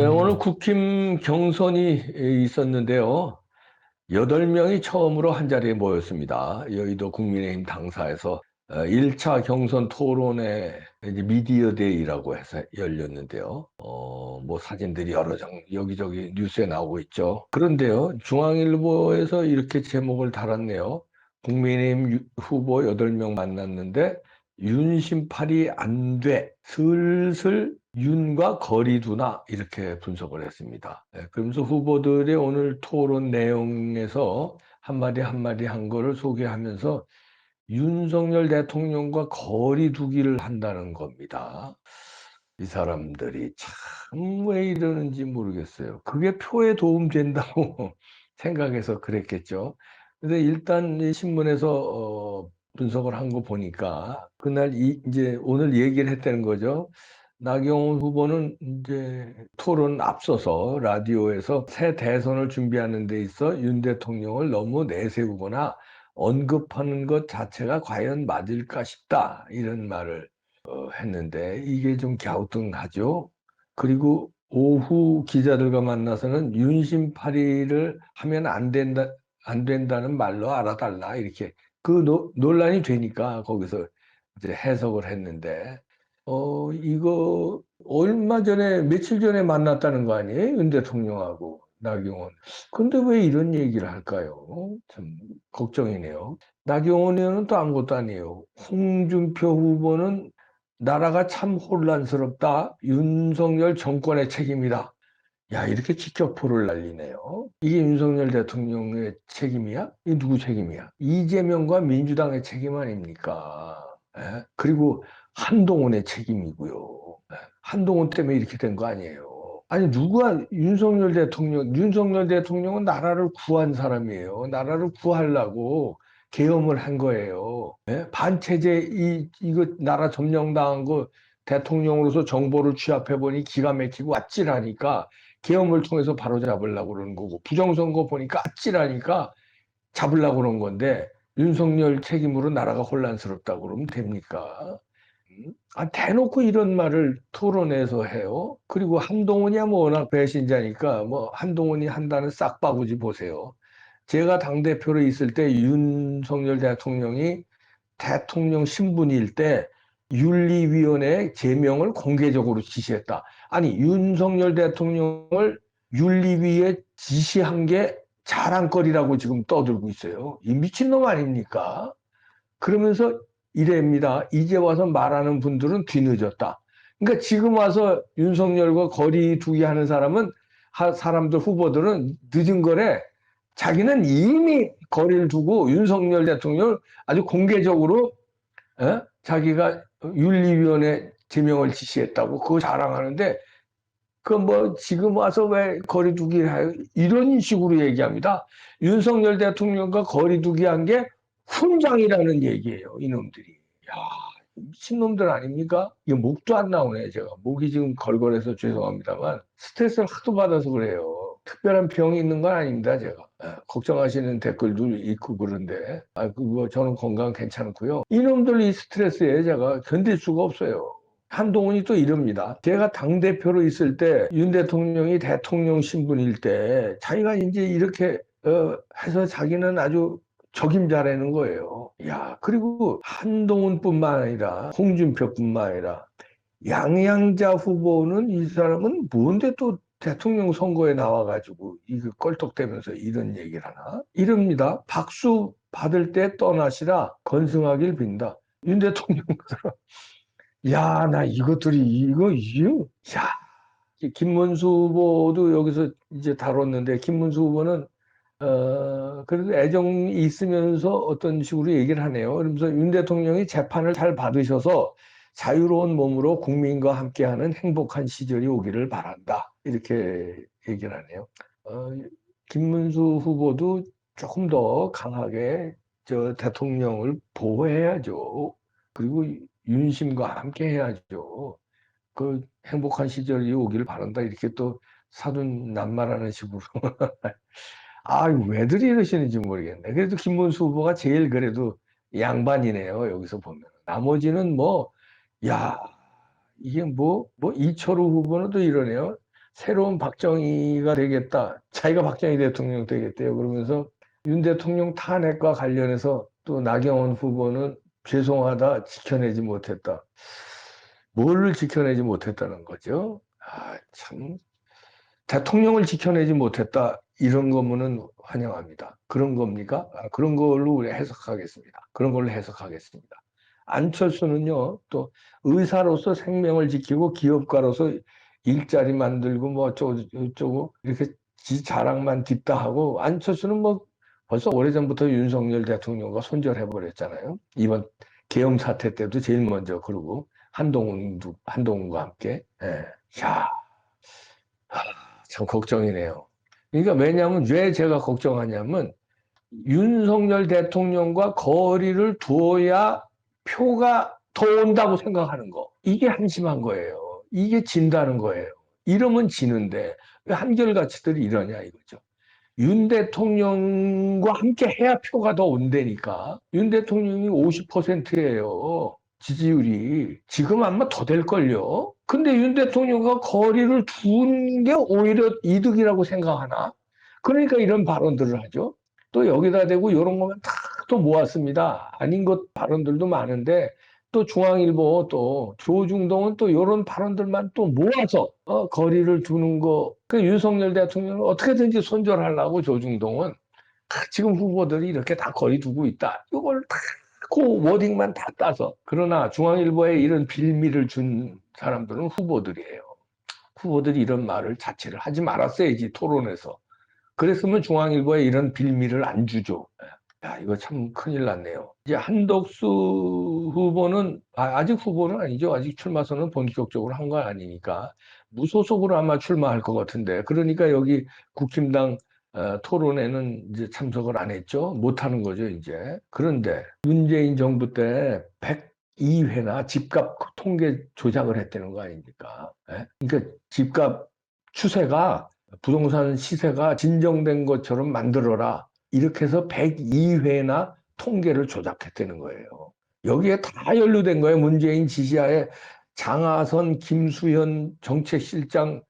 네, 오늘 국힘 경선이 있었는데요. 여덟 명이 처음으로 한 자리에 모였습니다. 여의도 국민의힘 당사에서 1차 경선 토론회 미디어 데이라고 해서 열렸는데요. 어, 뭐 사진들이 여러 장 여기저기 뉴스에 나오고 있죠. 그런데요, 중앙일보에서 이렇게 제목을 달았네요. 국민의힘 유- 후보 8명 만났는데 윤심팔이 안 돼. 슬슬 윤과 거리 두나 이렇게 분석을 했습니다. 예, 그러면서 후보들의 오늘 토론 내용에서 한마디 한마디 한 거를 소개하면서 윤석열 대통령과 거리 두기를 한다는 겁니다. 이 사람들이 참 왜 이러는지 모르겠어요. 그게 표에 도움 된다고 생각해서 그랬겠죠. 근데 일단 이 신문에서 어, 분석을 한 거 보니까 그날 이, 이제 오늘 얘기를 했다는 거죠. 나경원 후보는 이제 토론 앞서서 라디오에서 새 대선을 준비하는 데 있어 윤 대통령을 너무 내세우거나 언급하는 것 자체가 과연 맞을까 싶다 이런 말을 어, 했는데 이게 좀 갸우뚱하죠. 그리고 오후 기자들과 만나서는 윤심파리를 하면 안 된다 안 된다는 말로 알아달라 이렇게 그 노- 논란이 되니까 거기서 이제 해석을 했는데 어 이거 얼마 전에 며칠 전에 만났다는 거 아니에요? 윤 대통령하고 나경원. 근데 왜 이런 얘기를 할까요? 참 걱정이네요. 나경원 의원은 또 아무것도 아니에요. 홍준표 후보는 나라가 참 혼란스럽다. 윤석열 정권의 책임이다. 야, 이렇게 직격포를 날리네요. 이게 윤석열 대통령의 책임이야? 이게 누구 책임이야? 이재명과 민주당의 책임 아닙니까? 예? 그리고 한동훈의 책임이고요. 예? 한동훈 때문에 이렇게 된 거 아니에요. 아니, 누가 윤석열 대통령, 윤석열 대통령은 나라를 구한 사람이에요. 나라를 구하려고 계엄을 한 거예요. 예? 반체제, 이, 이거 나라 점령당한 거 대통령으로서 정보를 취합해 보니 기가 막히고 아찔하니까 계엄을 통해서 바로 잡으려고 그러는 거고 부정선거 보니까 아찔하니까 잡으려고 그런 건데 윤석열 책임으로 나라가 혼란스럽다고 그러면 됩니까? 음? 아, 대놓고 이런 말을 토론에서 해요. 그리고 한동훈이야 뭐 워낙 배신자니까 뭐 한동훈이 한다는 싹바구지 보세요. 제가 당대표로 있을 때 윤석열 대통령이 대통령 신분일 때 윤리위원회 제명을 공개적으로 지시했다. 아니, 윤석열 대통령을 윤리위에 지시한 게 자랑거리라고 지금 떠들고 있어요. 이 미친놈 아닙니까? 그러면서 이래입니다. 이제 와서 말하는 분들은 뒤늦었다. 그러니까 지금 와서 윤석열과 거리 두기 하는 사람은, 하- 사람들 후보들은 늦은 거래. 자기는 이미 거리를 두고 윤석열 대통령을 아주 공개적으로 에? 자기가 윤리위원회 제명을 지시했다고 그거 자랑하는데 그 뭐 지금 와서 왜 거리두기 해요? 이런 식으로 얘기합니다. 윤석열 대통령과 거리두기 한 게 훈장이라는 얘기예요. 이놈들이. 야 미친놈들 아닙니까? 이게 목도 안 나오네 제가. 목이 지금 걸걸해서 죄송합니다만 스트레스를 하도 받아서 그래요. 특별한 병이 있는 건 아닙니다 제가. 예, 걱정하시는 댓글도 있고 그런데 아 그거 저는 건강 괜찮고요. 이놈들 이 스트레스에 제가 견딜 수가 없어요. 한동훈이 또 이럽니다. 제가 당대표로 있을 때 윤 대통령이 대통령 신분일 때 자기가 이제 이렇게 어, 해서 자기는 아주 적임자라는 거예요. 야, 그리고 한동훈뿐만 아니라 홍준표뿐만 아니라 양양자 후보는 이 사람은 뭔데 또 대통령 선거에 나와가지고 이거 껄떡대면서 이런 얘기를 하나? 이럽니다. 박수 받을 때 떠나시라 건승하길 빈다. 윤 대통령 야, 나 이것들이 이거 이거 야. 김문수 후보도 여기서 이제 다뤘는데 김문수 후보는 어 그래도 애정이 있으면서 어떤 식으로 얘기를 하네요. 그러면서 윤 대통령이 재판을 잘 받으셔서 자유로운 몸으로 국민과 함께하는 행복한 시절이 오기를 바란다. 이렇게 얘기를 하네요. 어, 김문수 후보도 조금 더 강하게 저 대통령을 보호해야죠. 그리고 윤심과 함께 해야죠. 그 행복한 시절이 오기를 바란다. 이렇게 또 사돈 낱말하는 식으로. 아, 왜들 이러시는지 모르겠네. 그래도 김문수 후보가 제일 그래도 양반이네요. 여기서 보면. 나머지는 뭐, 야, 이게 뭐, 뭐, 이철우 후보는 또 이러네요. 새로운 박정희가 되겠다. 자기가 박정희 대통령 되겠대요. 그러면서 윤 대통령 탄핵과 관련해서 또 나경원 후보는 죄송하다 지켜내지 못했다. 뭘 지켜내지 못했다는 거죠? 아, 참. 대통령을 지켜내지 못했다. 이런 거면은 환영합니다. 그런 겁니까? 아, 그런 걸로 우리 해석하겠습니다. 그런 걸로 해석하겠습니다. 안철수는요, 또 의사로서 생명을 지키고 기업가로서 일자리 만들고 뭐 어쩌고 저쩌고 이렇게 지 자랑만 뒷다 하고 안철수는 뭐 벌써 오래전부터 윤석열 대통령과 손절해 버렸잖아요. 이번 계엄 사태 때도 제일 먼저 그러고 한동훈도 한동훈과 함께 예. 야, 하, 참 걱정이네요. 그러니까 왜냐하면 왜 제가 걱정하냐면 윤석열 대통령과 거리를 두어야 표가 더 온다고 생각하는 거. 이게 한심한 거예요. 이게 진다는 거예요. 이러면 지는데 왜 한결같이들 이러냐 이거죠. 윤 대통령과 함께 해야 표가 더 온다니까. 윤 대통령이 50%예요. 지지율이. 지금 아마 더 될걸요. 근데 윤 대통령과 거리를 두는 게 오히려 이득이라고 생각하나? 그러니까 이런 발언들을 하죠. 또 여기다 대고 이런 거면 다 또 모았습니다. 아닌 것 발언들도 많은데 또 중앙일보 또 조중동은 또 이런 발언들만 또 모아서 어, 거리를 두는 거. 그 윤석열 대통령을 어떻게든지 손절하려고 조중동은 아, 지금 후보들이 이렇게 다 거리 두고 있다. 이걸 다 그 워딩만 다 따서. 그러나 중앙일보에 이런 빌미를 준 사람들은 후보들이에요. 후보들이 이런 말을 자체를 하지 말았어야지 토론에서. 그랬으면 중앙일보에 이런 빌미를 안 주죠. 야, 이거 참 큰일 났네요. 이제 한덕수 후보는, 아, 직 후보는 아니죠. 아직 출마 선언 본격적으로 한 건 아니니까. 무소속으로 아마 출마할 것 같은데. 그러니까 여기 국힘당 어, 토론에는 이제 참석을 안 했죠. 못 하는 거죠, 이제. 그런데 문재인 정부 때 102회나 집값 통계 조작을 했다는 거 아닙니까? 예? 그러니까 집값 추세가 부동산 시세가 진정된 것처럼 만들어라. 이렇게 해서 102회나 통계를 조작했다는 거예요. 여기에 다 연루된 거예요. 문재인 지시하에 장하선, 김수현 정책실장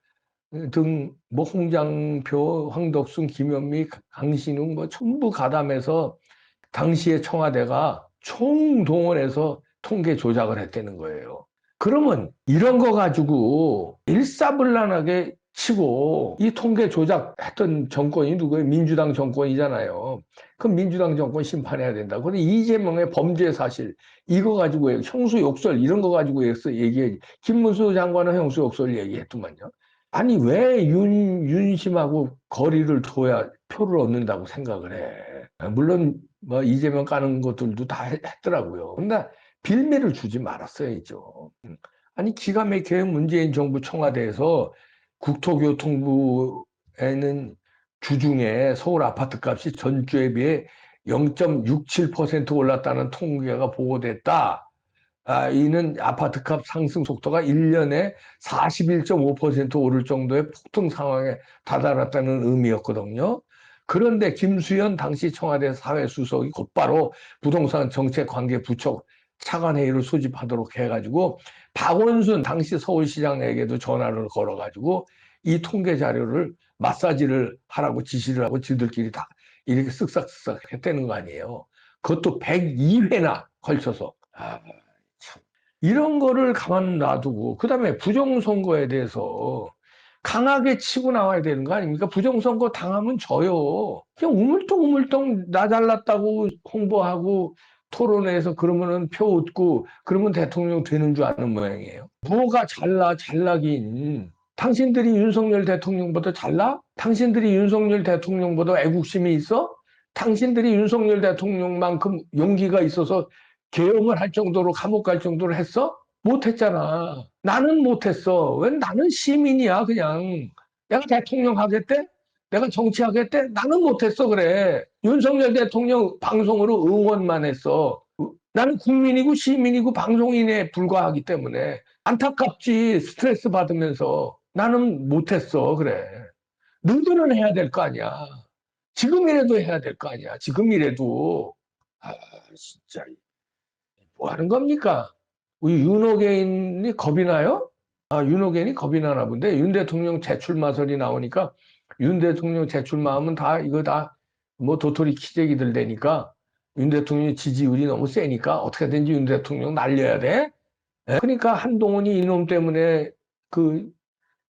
등 뭐 홍장표, 황덕순, 김현미, 강신웅 뭐 전부 가담해서 당시에 청와대가 총동원해서 통계 조작을 했다는 거예요. 그러면 이런 거 가지고 일사불란하게 치고 이 통계 조작했던 정권이 누구예요? 민주당 정권이잖아요. 그럼 민주당 정권 심판해야 된다. 그런데 이재명의 범죄 사실 이거 가지고 형수 욕설 이런 거 가지고 얘기해 김문수 장관은 형수 욕설 얘기했더만요. 아니 왜 윤, 윤심하고 거리를 둬야 표를 얻는다고 생각을 해. 물론 뭐 이재명 까는 것들도 다 했더라고요. 근데 빌미를 주지 말았어야죠. 아니 기가 막혀요. 문재인 정부 청와대에서 국토교통부에는 주중에 서울 아파트 값이 전주에 비해 0.67% 올랐다는 통계가 보고됐다. 아, 이는 아파트 값 상승 속도가 1년에 41.5% 오를 정도의 폭등 상황에 다다랐다는 의미였거든요. 그런데 김수현 당시 청와대 사회수석이 곧바로 부동산 정책 관계 부처 차관회의를 소집하도록 해가지고 박원순 당시 서울시장에게도 전화를 걸어가지고 이 통계 자료를 마사지를 하라고 지시를 하고 지들끼리 다 이렇게 쓱싹쓱싹 했다는 거 아니에요. 그것도 102회나 걸쳐서. 아, 참. 이런 거를 가만 놔두고, 그 다음에 부정선거에 대해서 강하게 치고 나와야 되는 거 아닙니까? 부정선거 당하면 져요. 그냥 우물뚱우물뚱 나 잘났다고 홍보하고 토론회에서 그러면은 표 얻고 그러면 대통령 되는 줄 아는 모양이에요. 뭐가 잘나 잘나긴 당신들이 윤석열 대통령보다 잘나? 당신들이 윤석열 대통령보다 애국심이 있어? 당신들이 윤석열 대통령만큼 용기가 있어서 개혁을 할 정도로 감옥 갈 정도로 했어? 못했잖아. 나는 못했어. 왜 나는 시민이야 그냥. 내가 대통령 하겠대? 내가 정치하겠대? 나는 못했어 그래. 윤석열 대통령 방송으로 응원만 했어. 나는 국민이고 시민이고 방송인에 불과하기 때문에 안타깝지 스트레스 받으면서 나는 못했어 그래. 너희들은 해야 될 거 아니야. 지금이라도 해야 될 거 아니야. 지금이라도 아 진짜 뭐 하는 겁니까? 우리 윤호개인이 겁이 나요? 아, 윤호겐이 겁이 나나 본데 윤 대통령 재출마설이 나오니까 윤 대통령 재출마하면 다 이거 다 뭐 도토리 키재기들 되니까 윤 대통령 지지율이 너무 세니까 어떻게든지 윤 대통령 날려야 돼. 예? 그러니까 한동훈이 이놈 때문에 그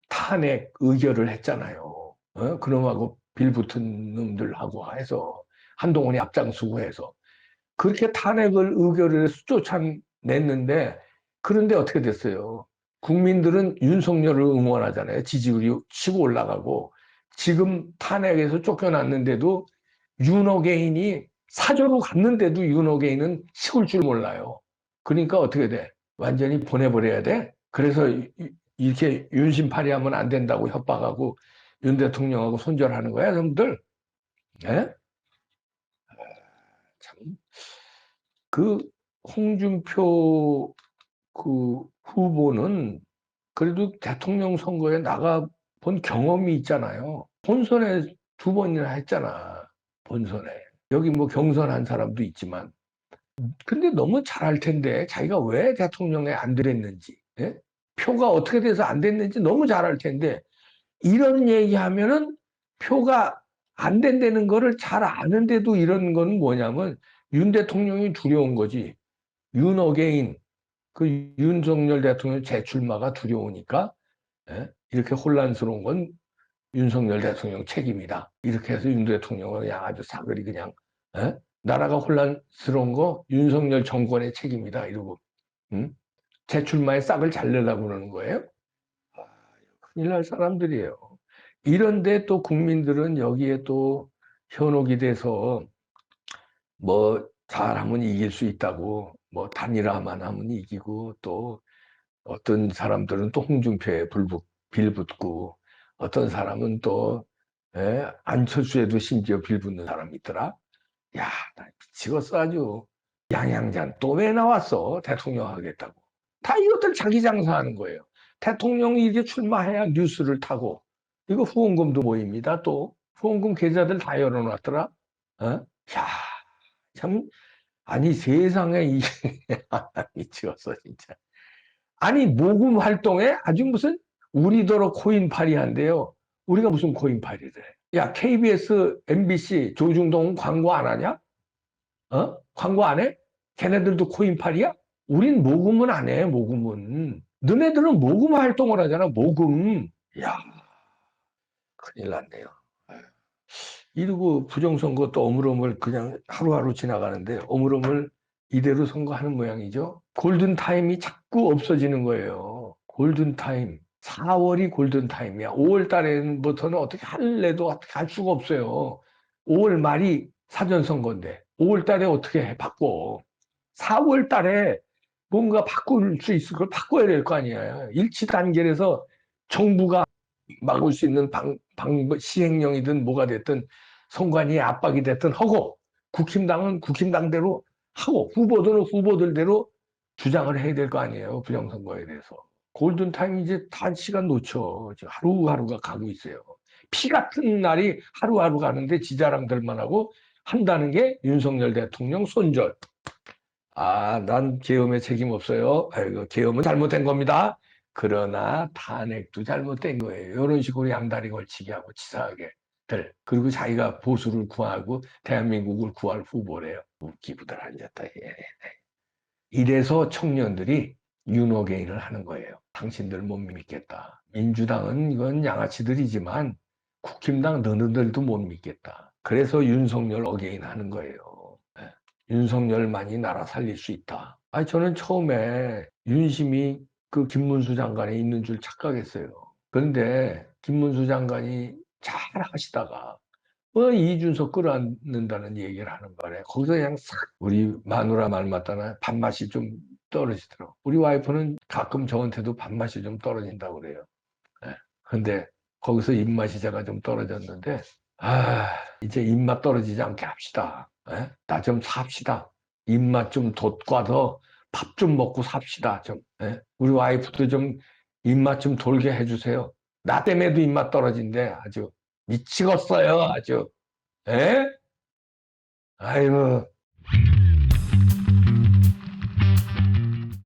탄핵 의결을 했잖아요. 어? 그놈하고 빌붙은 놈들하고 해서 한동훈이 앞장서고 해서 그렇게 탄핵을 의결을 쫓아냈는데 그런데 어떻게 됐어요? 국민들은 윤석열을 응원하잖아요. 지지율이 치고 올라가고 지금 탄핵에서 쫓겨났는데도 윤호개인이 사저로 갔는데도 윤호개인은 식을 줄 몰라요. 그러니까 어떻게 돼? 완전히 보내버려야 돼? 그래서 이- 이렇게 윤심파리하면 안 된다고 협박하고 윤 대통령하고 손절하는 거야, 여러분들. 예? 그 홍준표 그 후보는 그래도 대통령 선거에 나가 본 경험이 있잖아요. 본선에 두 번이나 했잖아. 본선에. 여기 뭐 경선한 사람도 있지만. 근데 너무 잘할 텐데 자기가 왜 대통령에 안 됐는지, 예? 표가 어떻게 돼서 안 됐는지 너무 잘할 텐데 이런 얘기하면은 표가 안 된다는 거를 잘 아는데도 이런 건 뭐냐면 윤 대통령이 두려운 거지. 윤 어게인 그 윤석열 대통령 재출마가 두려우니까 예? 이렇게 혼란스러운 건 윤석열 대통령 책임이다. 이렇게 해서 윤 대통령은 그냥 아주 사거리 그냥 예? 나라가 혼란스러운 거 윤석열 정권의 책임이다 이러고 음? 재출마에 싹을 잘 내려고 그러는 거예요. 아, 큰일 날 사람들이에요. 이런데 또 국민들은 여기에 또 현혹이 돼서 뭐 잘하면 이길 수 있다고 뭐 단일화만 하면 이기고 또 어떤 사람들은 또 홍준표에 불붙, 빌붙고 어떤 사람은 또 예, 안철수에도 심지어 빌붙는 사람이 있더라. 야, 나 미치겠어 아주. 양양잔 또 왜 나왔어? 대통령 하겠다고. 다 이것들 자기 장사하는 거예요. 대통령이 이렇게 출마해야 뉴스를 타고 이거 후원금도 모입니다. 또 후원금 계좌들 다 열어놨더라. 어? 야, 참 아니 세상에 이 미치겠어 진짜. 아니 모금 활동에 아주 무슨 우리더러 코인팔이 한대요. 우리가 무슨 코인팔이래. 야 KBS, MBC, 조중동 광고 안 하냐? 어? 광고 안 해? 걔네들도 코인팔이야? 우린 모금은 안 해, 모금은. 너네들은 모금 활동을 하잖아, 모금. 야 큰일 났네요. 이러고 부정선거 또 어물어물 그냥 하루하루 지나가는데 어물어물 이대로 선거하는 모양이죠. 골든타임이 자꾸 없어지는 거예요. 골든타임. 4월이 골든타임이야. 5월 달에부터는 어떻게 할래도 어떻게 할 수가 없어요. 5월 말이 사전선거인데 5월 달에 어떻게 해? 바꿔. 4월 달에 뭔가 바꿀 수 있을 걸 바꿔야 될 거 아니에요. 일치 단계에서 정부가 막을 수 있는 방, 방, 시행령이든 뭐가 됐든 선관위 압박이 됐든 하고 국힘당은 국힘당대로 하고 후보들은 후보들대로 주장을 해야 될 거 아니에요. 부정선거에 대해서. 골든타임 이제 단 시간 놓쳐. 하루하루가 가고 있어요. 피 같은 날이 하루하루 가는데 지자랑들만 하고 한다는 게 윤석열 대통령 손절. 아, 난 계엄에 책임 없어요. 아이고, 계엄은 잘못된 겁니다. 그러나 탄핵도 잘못된 거예요. 이런 식으로 양다리 걸치기 하고 치사하게들. 그리고 자기가 보수를 구하고 대한민국을 구할 후보래요. 웃기부들 앉았다. 예. 이래서 청년들이 윤호개인을 하는 거예요. 당신들 못 믿겠다. 민주당은 이건 양아치들이지만 국힘당 너희들도 못 믿겠다. 그래서 윤석열 어게인 하는 거예요. 예. 윤석열만이 나라 살릴 수 있다. 아니 저는 처음에 윤심이 그 김문수 장관에 있는 줄 착각했어요. 그런데 김문수 장관이 잘 하시다가 뭐 이준석 끌어안는다는 얘기를 하는 바에 거기서 그냥 싹 우리 마누라 말 맞다나 밥맛이 좀 떨어지더라고. 우리 와이프는 가끔 저한테도 밥맛이 좀 떨어진다고 그래요. 예. 근데 거기서 입맛이 제가 좀 떨어졌는데 아 이제 입맛 떨어지지 않게 합시다. 예? 나좀 삽시다. 입맛 좀 돋궈서 밥 좀 먹고 삽시다. 좀 예? 우리 와이프도 좀 입맛 좀 돌게 해주세요. 나 때문에도 입맛 떨어진대 아주 미치겠어요 아주 에? 아이고